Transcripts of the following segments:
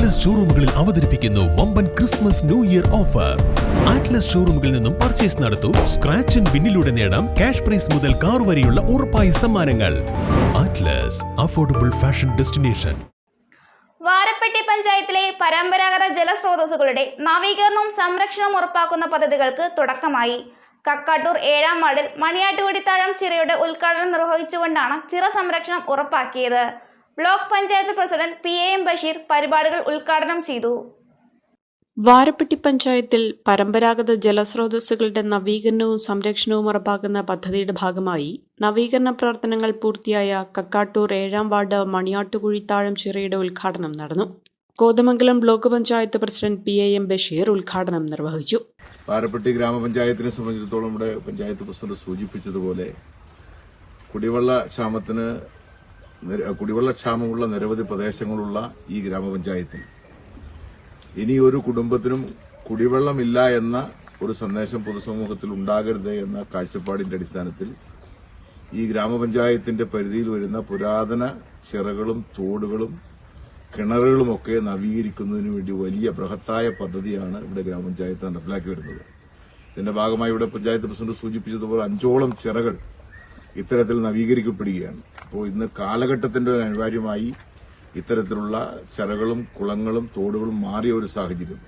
Atlas ഷോറൂമുകളിൽ അവതരിപ്പിക്കുന്നു വമ്പൻ Christmas new year offer Atlas ഷോറൂമുകളിൽ നിന്നും പർച്ചേസ് നടത്തൂ സ്ക്രാച്ച് ആൻഡ് വിന്നിലൂടെ നേടാം ക്യാഷ് പ്രൈസ് മുതൽ കാർ വരെയുള്ള ഉറപ്പായ സമ്മാനങ്ങൾ. Atlas affordable fashion destination Varappetty പഞ്ചായത്തിലെ പരമ്പരാഗത ജലസ്രോതസ്സുകളുടെ നവീകരണവും സംരക്ഷണവും ഉറപ്പാക്കുന്ന പദ്ധതികൾക്ക് തുടക്കമായി. കക്കാട്ടൂർ ഏഴാം വാർഡിൽ മണിയാട്ടുകുടിത്താഴം ചിറയുടെ ഉദ്ഘാടനം നിർവഹിച്ചുകൊണ്ടാണ് ചിറ സംരക്ഷണം ഉറപ്പാക്കിയത്. Block panchayat president P A M Basheer പരിപാടികൾ ഉദ്ഘാടനം ചെയ്തു. വാരപ്പെട്ടി പഞ്ചായത്തിൽ പരമ്പരാഗത ജലസ്രോതസ്സുകളുടെ നവീകരണവും സംരക്ഷണവും ഉറപ്പാക്കുന്ന പദ്ധതിയുടെ ഭാഗമായി നവീകരണ പ്രവർത്തനങ്ങൾ പൂർത്തിയായ കക്കാട്ടൂർ ഏഴാം വാർഡ് മണിയാട്ടുകുഴിത്താഴം ചിറയുടെ ഉദ്ഘാടനം നടന്നു. Kothamangalam block panchayat president P A M Basheer ഉദ്ഘാടനം നിർവഹിച്ചു. വാരപ്പെട്ടി ഗ്രാമപഞ്ചായത്തിനെ സംബന്ധിച്ചിടത്തോളം നമ്മുടെ പഞ്ചായത്ത് പ്രസിഡന്റ് സൂചിപ്പിച്ചതുപോലെ കുടിവെള്ള ക്ഷാമത്തിന് നിര- കുടിവെള്ള നിരവധി പ്രദേശങ്ങളുള്ള ഈ ഗ്രാമപഞ്ചായത്തിൽ. ഇനി ഒരു കുടുംബത്തിനും കുടിവെള്ളമില്ല എന്ന ഒരു സന്ദേശം പൊതുസമൂഹത്തിൽ ഉണ്ടാകരുത് എന്ന കാഴ്ചപ്പാടിന്റെ അടിസ്ഥാനത്തിൽ ഈ ഗ്രാമപഞ്ചായത്തിന്റെ പരിധിയിൽ വരുന്ന പുരാതന ചിറകളും തോടുകളും കിണറുകളുമൊക്കെ നവീകരിക്കുന്നതിന് വേണ്ടി വലിയ ബൃഹത്തായ പദ്ധതിയാണ് ഇവിടെ ഗ്രാമപഞ്ചായത്ത് നടപ്പിലാക്കി വരുന്നത്. ഇതിന്റെ ഭാഗമായി ഇവിടെ പഞ്ചായത്ത് പ്രസിഡന്റ് സൂചിപ്പിച്ചതുപോലെ അഞ്ചോളം ചിറകൾ ഇത്തരത്തിൽ നവീകരിക്കപ്പെടുകയാണ്. അപ്പോൾ ഇന്ന് കാലഘട്ടത്തിന്റെ ഒരു അനിവാര്യമായി ഇത്തരത്തിലുള്ള ചിറകളും കുളങ്ങളും തോടുകളും മാറിയ ഒരു സാഹചര്യം.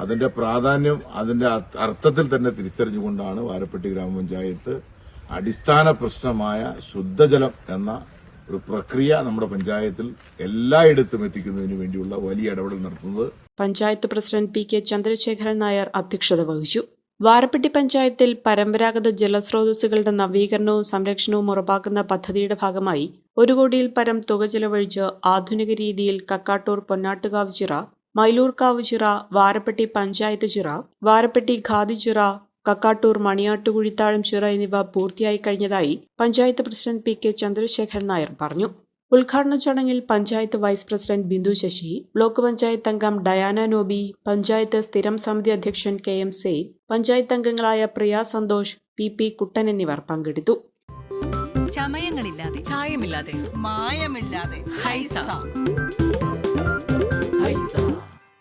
അതിന്റെ പ്രാധാന്യം അതിന്റെ അർത്ഥത്തിൽ തന്നെ തിരിച്ചറിഞ്ഞുകൊണ്ടാണ് വാരപ്പെട്ടി ഗ്രാമപഞ്ചായത്ത് അടിസ്ഥാന പ്രശ്നമായ ശുദ്ധജലം എന്ന ഒരു പ്രക്രിയ നമ്മുടെ പഞ്ചായത്തിൽ എല്ലായിടത്തും എത്തിക്കുന്നതിന് വേണ്ടിയുള്ള വലിയ ഇടപെടൽ നടത്തുന്നത് panchayat president P K Chandrasekharan Nair അധ്യക്ഷത വഹിച്ചു. വാരപ്പെട്ടി പഞ്ചായത്തിൽ പരമ്പരാഗത ജലസ്രോതസ്സുകളുടെ നവീകരണവും സംരക്ഷണവും ഉറപ്പാക്കുന്ന പദ്ധതിയുടെ ഭാഗമായി ഒരു കോടിയിൽ പരം തുക ചെലവഴിച്ച് ആധുനിക രീതിയിൽ കക്കാട്ടൂർ പൊന്നാട്ടുകാവ് ചിറ മൈലൂർക്കാവ് ചിറ വാരപ്പെട്ടി പഞ്ചായത്ത് ചിറ വാരപ്പെട്ടി ഖാദി ചിറ കക്കാട്ടൂർ മണിയാട്ടുകുഴിത്താഴം ചിറ എന്നിവ പൂർത്തിയായി കഴിഞ്ഞതായി panchayat president P K Chandrasekharan Nair പറഞ്ഞു. ഉദ്ഘാടന ചടങ്ങിൽ panchayat vice president Bindu Sasi block panchayat അംഗം ഡയാന നോബി പഞ്ചായത്ത് സ്ഥിരം സമിതി അധ്യക്ഷൻ കെ എം സെയ്ദ് പഞ്ചായത്ത് അംഗങ്ങളായ പ്രിയ സന്തോഷ് പി പി കുട്ടൻ എന്നിവർ പങ്കെടുത്തു. ചമയങ്ങളില്ലാതെ ചായമില്ലാതെ മായമില്ലാതെ ഹൈസ. ഹൈസ.